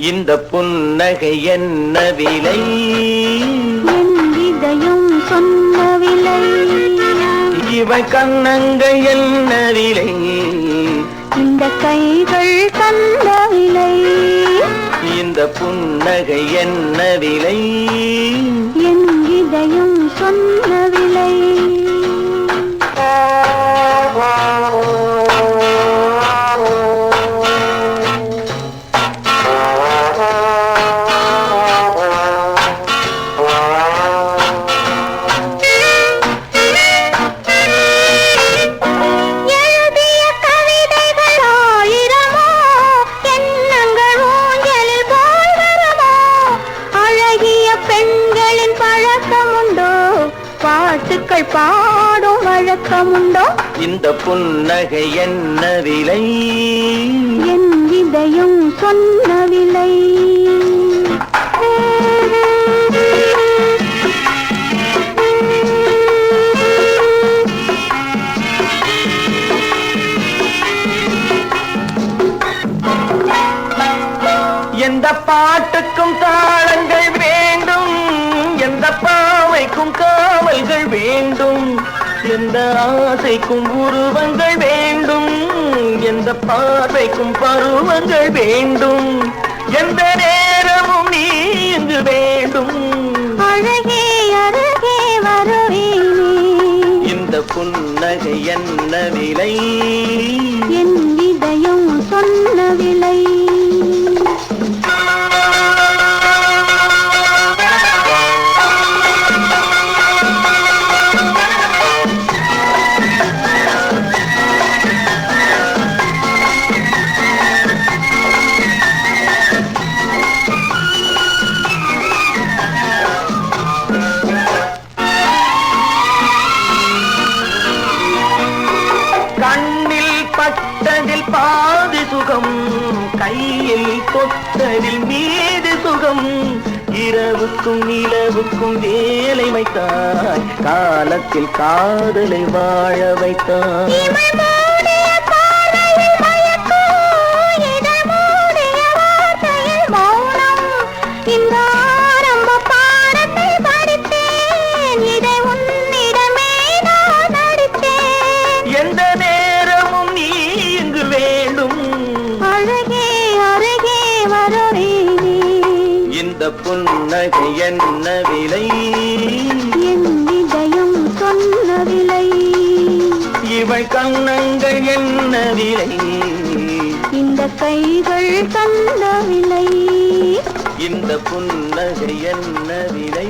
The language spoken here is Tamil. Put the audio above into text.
இந்த புன்னகை என்ன விலை? என் இதயம் சொன்ன விலை. இவை கண்ணங்கை என்ன விலை? இந்த கைகள் தந்த விலை. இந்த புன்னகை என்ன விலை? பெண்களின் பழக்கமுண்டோ? பாட்டுக்கள் பாடும் வழக்கமுண்டோ? இந்த புன்னகை என்ன விலை என் இதயம் சொன்ன விலை எந்த பாட்டுக்கும் தாளங்கள் எந்த ஆசைக்கும் உருவங்கள் வேண்டும். எந்த பார்வைக்கும் பருவங்கள் வேண்டும். எந்த நேரமும் நீ இங்கு வேண்டும். அழகே அருகே வருவேனே இந்த புன்னகை என்ன விலை? பாதி சுகம் கையில் கொத்ததில் மீது சுகம். இரவுக்கும் நிலவுக்கும் வேலை வைத்தாய் காலத்தில் காதலை வாழ வைத்தாய். புன்னகை என்ன விலை? என் இதயம் சொன்ன விலை. இவள் கண்ணங்கள் என்ன விலை? இந்த கைகள் தந்த விலை. இந்த புன்னகை என்ன விலை?